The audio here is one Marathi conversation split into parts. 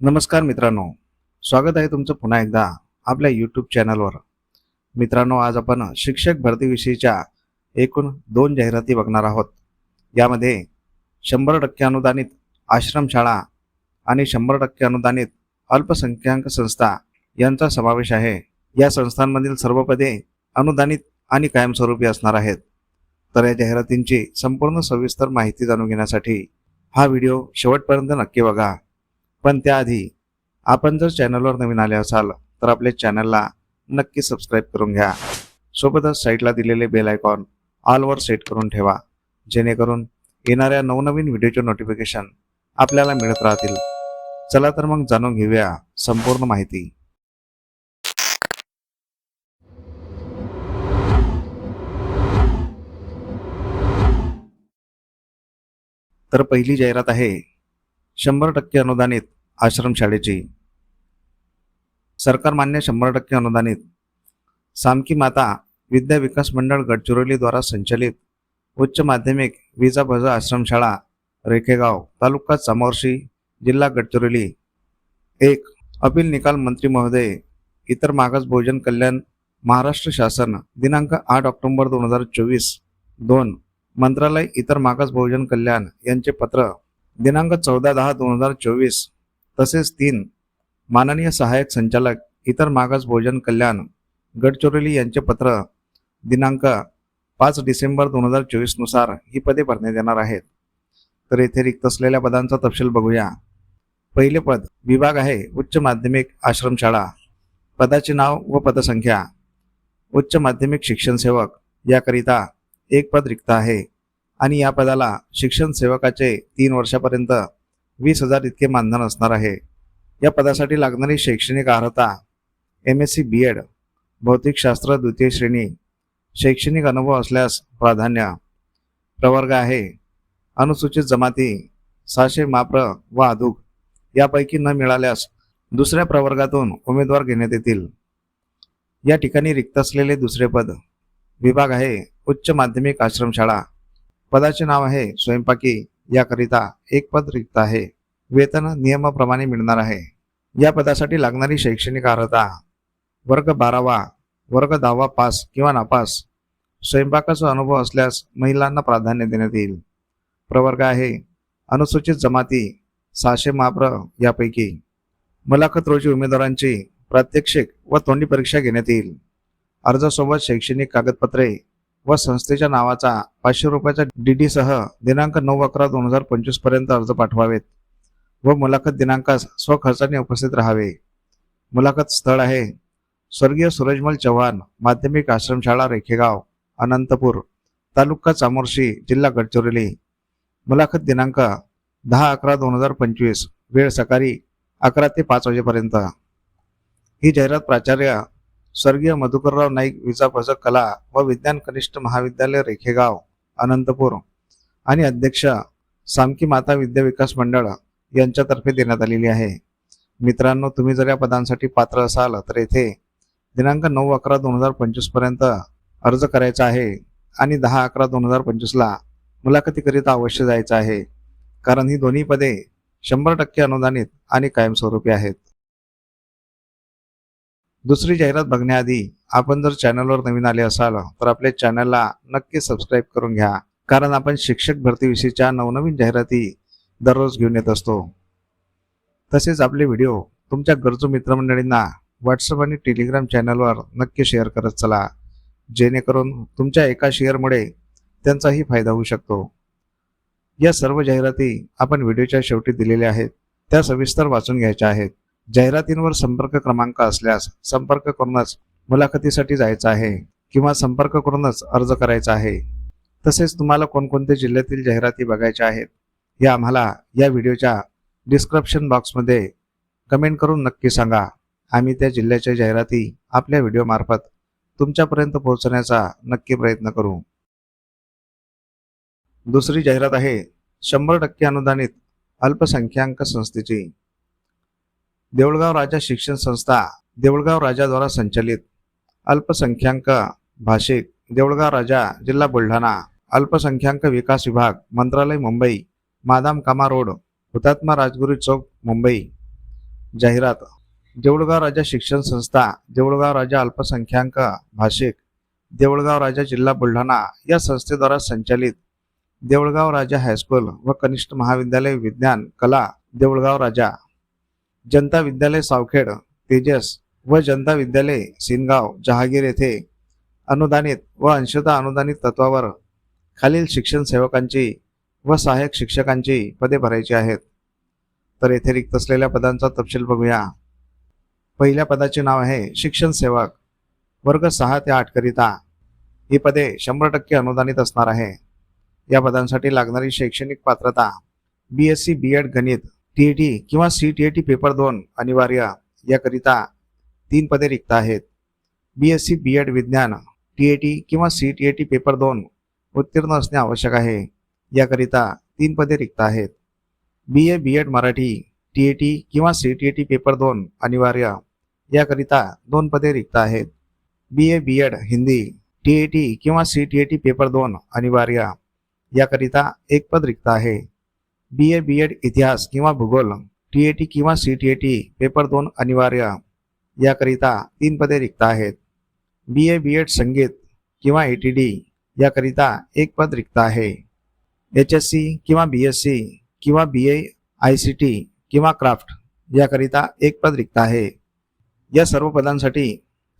नमस्कार मित्रांनो. स्वागत आहे तुमचं पुन्हा एकदा आपल्या यूट्यूब चॅनलवर मित्रांनो आज आपण शिक्षक भरतीविषयीच्या एकूण दोन जाहिराती बघणार आहोत. यामध्ये शंभर टक्के अनुदानित आश्रमशाळा आणि शंभर टक्के अनुदानित अल्पसंख्याक संस्था यांचा समावेश आहे. या संस्थांमधील सर्व पदे अनुदानित आणि कायमस्वरूपी असणार आहेत. तर या जाहिरातींची संपूर्ण सविस्तर माहिती जाणून घेण्यासाठी हा व्हिडिओ शेवटपर्यंत नक्की बघा. पण त्याआधी आपण जर चॅनलवर नवीन आले असाल तर आपल्या चॅनलला नक्की सबस्क्राईब करून घ्या. सोबतच साईटला दिलेले बेल आयकॉन ऑलवर सेट करून ठेवा जेणेकरून येणाऱ्या नवनवीन व्हिडिओचे नोटिफिकेशन आपल्याला मिळत राहतील. चला तर मग जाणून घेऊया संपूर्ण माहिती. तर पहिली जाहिरात आहे शंभर टक्के अनुदानित आश्रमशाळेची सरकार मान्य शंभर टक्के अनुदानित. सामकी माता विद्या विकास मंडळ गडचिरोलीद्वारा संचलित. उच्च माध्यमिक विजा भज आश्रमशाळा रेखेगाव तालुका चामोर्शी जिल्हा गडचिरोली. एक अपील निकाल मंत्री महोदय इतर मागास भोजन कल्याण महाराष्ट्र शासन दिनांक आठ ऑक्टोबर दोन हजार चोवीस. दोन मंत्रालय इतर मागास बहुजन कल्याण यांचे पत्र दिनांक चौदा दहा दोन हजार चोवीस. तसेच तीन माननीय सहाय्यक संचालक इतर मागास भोजन कल्याण गडचिरोली यांचे पत्र दिनांक पाच डिसेंबर दोन हजार चोवीसनुसार ही पदे भरण्यात येणार आहेत. तर येथे रिक्त असलेल्या पदांचा तपशील बघूया. पहिले पद विभाग आहे उच्च माध्यमिक आश्रमशाळा पदाचे नाव व पदसंख्या. उच्च माध्यमिक शिक्षण सेवक याकरिता एक पद रिक्त आहे. आणि या पदाला शिक्षण सेवकाचे तीन वर्षापर्यंत वीस हजार इतके मानधन असणार आहे. या पदासाठी लागणारी शैक्षणिक अर्हता M S C B Ed भौतिकशास्त्र द्वितीय श्रेणी शैक्षणिक अनुभव असल्यास प्राधान्य प्रवर्ग आहे. अनुसूचित जमाती सहाशे माप्र व अधूक यापैकी न मिळाल्यास दुसऱ्या प्रवर्गातून उमेदवार घेण्यात येतील. या ठिकाणी रिक्त असलेले दुसरे पद विभाग आहे उच्च माध्यमिक आश्रमशाळा. पदाचे नाव आहे स्वयंपाकी याकरिता एक पद रिक्त आहे. वेतन नियमाप्रमाणे मिळणार आहे. या पदासाठी लागणारी शैक्षणिक अर्हता वर्ग बारावा वर्ग दहावा पास किंवा नापास स्वयंपाकाचा अनुभव असल्यास महिलांना प्राधान्य देण्यात येईल. प्रवर्ग आहे. अनुसूचित जमाती सहाशे माप्र यापैकी. मुलाखत रोजी उमेदवारांची प्रात्यक्षिक व तोंडी परीक्षा घेण्यात येईल. अर्जासोबत शैक्षणिक कागदपत्रे व संस्थेच्या नावाचा पाचशे रुपयाचा डी डी सह दिनांक नऊ अकरा दोन हजार पंचवीसपर्यंत अर्ज पाठवावेत व मुलाखत दिनांकास स्वखर्चाने उपस्थित राहावे. मुलाखत स्थळ आहे. स्वर्गीय सूरजमल चव्हाण माध्यमिक आश्रमशाळा रेखेगाव अनंतपूर तालुका चामोर्शी जिल्हा गडचिरोली. मुलाखत दिनांक दहा अकरा दोन हजार पंचवीस वेळ सकाळी अकरा ते पाच वाजेपर्यंत. ही जाहिरात प्राचार्य स्वर्गीय मधुकरराव नाईक विजा कला व विज्ञान कनिष्ठ महाविद्यालय रेखेगाव अनंतपूर. आणि अध्यक्ष सामकी माता विद्या विकास मंडळ यांच्यातर्फे देण्यात आलेली आहे. मित्रांनो तुम्ही जर या पदांसाठी पात्र असाल तर येथे दिनांक नऊ अकरा दोन हजार पंचवीसपर्यंत अर्ज करायचा आहे आणि दहा अकरा दोन हजार पंचवीसला मुलाखतीकरिता अवश्य जायचं आहे. कारण ही दोन्ही पदे शंभर टक्के अनुदानित आणि कायमस्वरूपी आहेत. दुसरी जाहिरात बघण्याआधी आपण जर चॅनलवर नवीन आले असाल तर आपल्या चॅनलला नक्की सबस्क्राईब करून घ्या. कारण आपण शिक्षक भरतीविषयीच्या नवनवीन जाहिराती दररोज घेऊन येत असतो. तसेच आपले व्हिडिओ तुमच्या गरजू मित्रमंडळींना व्हॉट्सअप आणि टेलिग्राम चॅनलवर नक्की शेअर करत चला. जेणेकरून तुमच्या एका शेअरमुळे त्यांचाही फायदा होऊ शकतो. या सर्व जाहिराती आपण व्हिडिओच्या शेवटी दिलेल्या आहेत. त्या सविस्तर वाचून घ्यायच्या आहेत. जाहिरातींवर संपर्क क्रमांक असल्यास संपर्क करूनच मुलाखतीसाठी जायचं आहे किंवा संपर्क करूनच अर्ज करायचा आहे. तसेच तुम्हाला कोणकोणत्या जिल्ह्यातील जाहिराती बघायच्या आहेत हे आम्हाला या व्हिडिओच्या डिस्क्रिप्शन बॉक्समध्ये कमेंट करून नक्की सांगा. आम्ही त्या जिल्ह्याच्या जाहिराती आपल्या व्हिडिओमार्फत तुमच्यापर्यंत पोहोचण्याचा नक्की प्रयत्न करू. दुसरी जाहिरात आहे शंभर टक्के अनुदानित अल्पसंख्याक संस्थेची. देऊळगाव राजा शिक्षण संस्था देऊळगाव राजाद्वारा संचालित अल्पसंख्याक भाषिक देऊळगाव राजा जिल्हा बुलढाणा अल्पसंख्याक विकास विभाग मंत्रालय मुंबई मादाम कामा रोड हुतात्मा राजगुरू चौक मुंबई. जाहिरात देऊळगाव राजा शिक्षण संस्था देऊळगाव राजा अल्पसंख्याक भाषिक देऊळगाव राजा जिल्हा बुलढाणा या संस्थेद्वारा संचालित देऊळगाव राजा हायस्कूल व कनिष्ठ महाविद्यालय विज्ञान कला देऊळगाव राजा. जनता विद्यालय सावखेड तेजस व जनता विद्यालय सिनगाव जहागीर येथे अनुदानित व अंशतः अनुदानित तत्वावर खालील शिक्षण सेवकांची व सहाय्यक शिक्षकांची पदे भरायची आहेत. तर येथे रिक्त असलेल्या पदांचा तपशील बघूया. पहिल्या पदाचे नाव आहे शिक्षण सेवक वर्ग सहा ते आठकरिता ही पदे शंभर टक्के अनुदानित असणार आहे. या पदांसाठी लागणारी शैक्षणिक पात्रता B S C B Ed गणित टी ए टी किंवा C T A T paper दोन अनिवार्य याकरिता तीन पदे रिक्त आहेत. B S C B Ed विज्ञान टी ए टी किंवा C T A T paper दोन उत्तीर्ण असणे आवश्यक आहे. याकरिता तीन पदे रिक्त आहेत. B A B Ed Marathi T A T किंवा C T A T paper दोन अनिवार्य याकरिता दोन पदे रिक्त आहेत. B A B Ed Hindi T A T किंवा C T A T paper दोन अनिवार्य याकरिता एक पद रिक्त आहे. बी ए बी एड इतिहास किंवा भूगोल टी ए टी किंवा C T A T paper दोन अनिवार्य. याकरिता तीन पदे रिक्त आहेत. बी ए बी एड संगीत किंवा ए टी डी याकरिता एक पद रिक्त आहे. एच एस सी किंवा बी एस सी किंवा B A I C T किंवा क्राफ्ट याकरिता एक पद रिक्त आहे. या सर्व पदांसाठी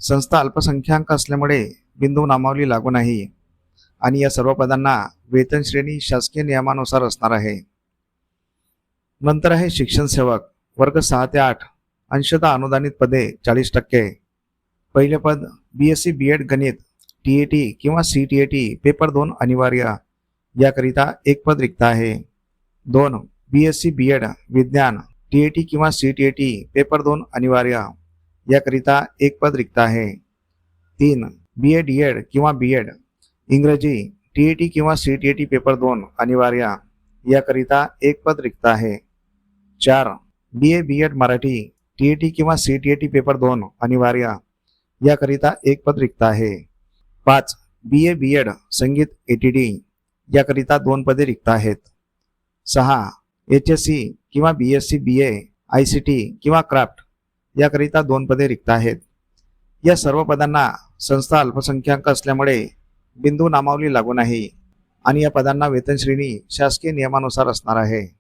संस्था अल्पसंख्याक असल्यामुळे बिंदू नामावली लागू नाही. आणि या सर्व पदांना वेतन श्रेणी शासकीय नियमानुसार असणार आहे. नंतर आहे शिक्षण सेवक वर्ग सहा ते आठ अंशतः अनुदानित पदे चाळीस टक्के. पहिले पद B S C B Ed गणित टी ए टी किंवा C T A T paper दोन अनिवार्य. याकरिता एक पद रिक्त आहे. दोन B S C B Ed विज्ञान टी ए टी किंवा C T A T paper दोन अनिवार्य. याकरिता एक पद रिक्त आहे. तीन बी ए डी एड किंवा बी एड इंग्रजी टी ए टी किंवा C T A T paper दोन अनिवार्य. याकरिता एक पद रिक्त आहे. चार B A B Ed Marathi T A T किंवा C T A T paper दोन अनिवार्य. याकरिता एक पद रिक्त आहे. पाच बी ए बी एड संगीत ए टी डी याकरिता दोन पदे रिक्त आहेत. सहा एच एस सी किंवा B S C B A I C T किंवा क्राफ्ट याकरिता दोन पदे रिक्त आहेत. या सर्व पदांना संस्था अल्पसंख्याक असल्यामुळे बिंदू नामावली लागू नाही आणि या पदांना वेतनश्रेणी शासकीय नियमानुसार असणार आहे.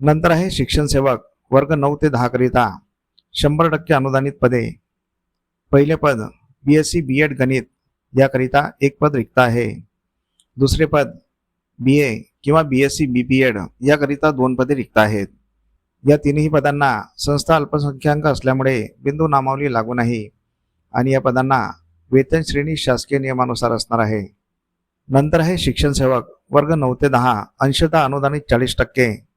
नंतर आहे शिक्षण सेवक वर्ग नऊ ते दहाकरिता शंभर टक्के अनुदानित पदे. पहिले पद B S C B Ed गणित याकरिता एक पद रिक्त आहे. दुसरे पद बी ए किंवा B S C B P Ed याकरिता दोन पदे रिक्त आहेत. या तिन्ही पदांना संस्था अल्पसंख्याक असल्यामुळे बिंदू नामावली लागू नाही आणि या पदांना वेतन श्रेणी शासकीय नियमानुसार असणार आहे. नंतर आहे शिक्षण सेवक वर्ग नऊ ते दहा अंशतः अनुदानित चाळीस टक्के.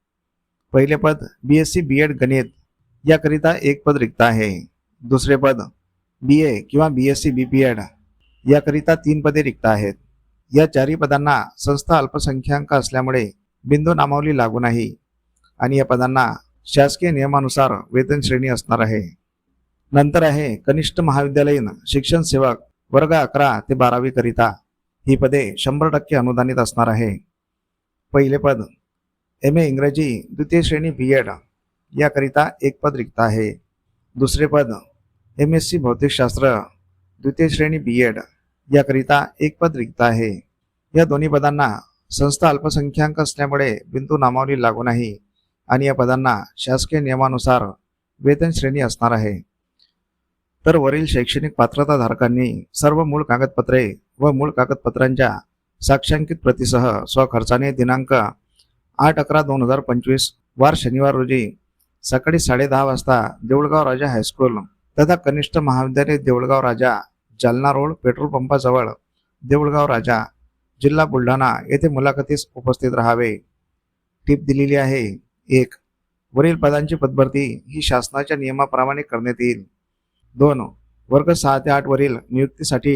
पहिले पद B S C B Ed गणित याकरिता एक पद रिक्त आहे. दुसरे पद बी ए किंवा B S C B P Ed याकरिता तीन पदे रिक्त आहेत. या चारही पदांना संस्था अल्पसंख्याक असल्यामुळे बिंदू नामावली लागू नाही आणि या पदांना शासकीय नियमानुसार वेतन श्रेणी असणार आहे. नंतर आहे कनिष्ठ महाविद्यालयीन शिक्षण सेवक वर्ग अकरा ते बारावी करिता. ही पदे शंभर टक्के अनुदानित असणार आहे. पहिले पद एम ए इंग्रजी द्वितीय श्रेणी बी एड याकरिता एक पद रिक्त आहे. दुसरे पद एम एस सी भौतिकशास्त्र द्वितीय श्रेणी बी एड याकरिता एक पद रिक्त आहे. या दोन्ही पदांना संस्था अल्पसंख्याक असल्यामुळे बिंदू नामावली लागू नाही आणि या पदांना शासकीय नियमानुसार वेतन श्रेणी असणार आहे. तर वरील शैक्षणिक पात्रता धारकांनी सर्व मूळ कागदपत्रे व मूळ कागदपत्रांच्या साक्षांकित प्रतीसह स्वखर्चाने दिनांक आठ अकरा दोन हजार पंचवीस वार शनिवार रोजी सकाळी साडेदहा वाजता देऊळगाव राजा हायस्कूल तथा कनिष्ठ महाविद्यालय देऊळगाव राजा जालना रोड पेट्रोल पंपाजवळ देऊळगाव राजा जिल्हा बुलढाणा येथे मुलाखतीस उपस्थित राहावे. टीप दिलेली आहे. एक वरील पदांची पदभरती ही शासनाच्या नियमाप्रमाणे करण्यात येईल. दोन वर्ग सहा ते आठ वरील नियुक्तीसाठी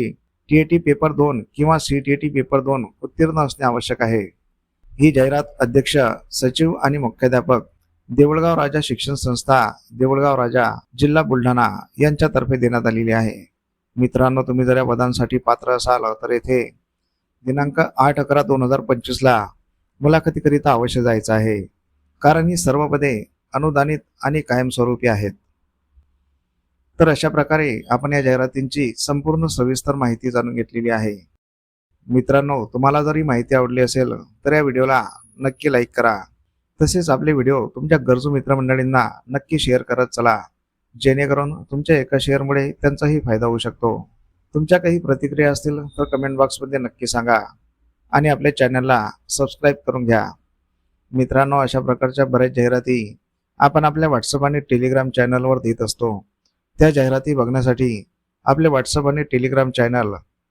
टी ए टी पेपर दोन किंवा C T A T paper दोन उत्तीर्ण असणे आवश्यक आहे. ही जाहिरात अध्यक्ष सचिव आणि मुख्याध्यापक देवळगाव राजा शिक्षण संस्था देवळगाव राजा जिल्हा बुलढाणा यांच्यातर्फे देण्यात आलेली आहे. मित्रांनो तुम्ही जर या पदांसाठी पात्र असाल तर येथे दिनांक आठ अकरा दोन हजार पंचवीसला मुलाखतीकरिता अवश्य जायचं आहे. कारण ही सर्व पदे अनुदानित आणि कायमस्वरूपी आहेत. तर अशा प्रकारे आपण या जाहिरातींची संपूर्ण सविस्तर माहिती जाणून घेतलेली आहे. मित्रांनो तुम्हाला जर ही माहिती आवडली असेल तर या व्हिडिओला नक्की लाईक करा. तसेच आपले व्हिडिओ तुमच्या गरजू मित्रमंडळींना नक्की शेअर करत चला. जेणेकरून तुमच्या एका शेअरमुळे त्यांचाही फायदा होऊ शकतो. तुमच्या काही प्रतिक्रिया असतील तर कमेंट बॉक्समध्ये नक्की सांगा. आणि आपल्या चॅनलला सबस्क्राईब करून घ्या. मित्रांनो अशा प्रकारच्या बऱ्याच जाहिराती आपण आपल्या व्हॉट्सअप आणि टेलिग्राम चॅनलवर देत असतो. त्या जाहिराती बघण्यासाठी आपले व्हॉट्सअप आणि टेलिग्राम चॅनल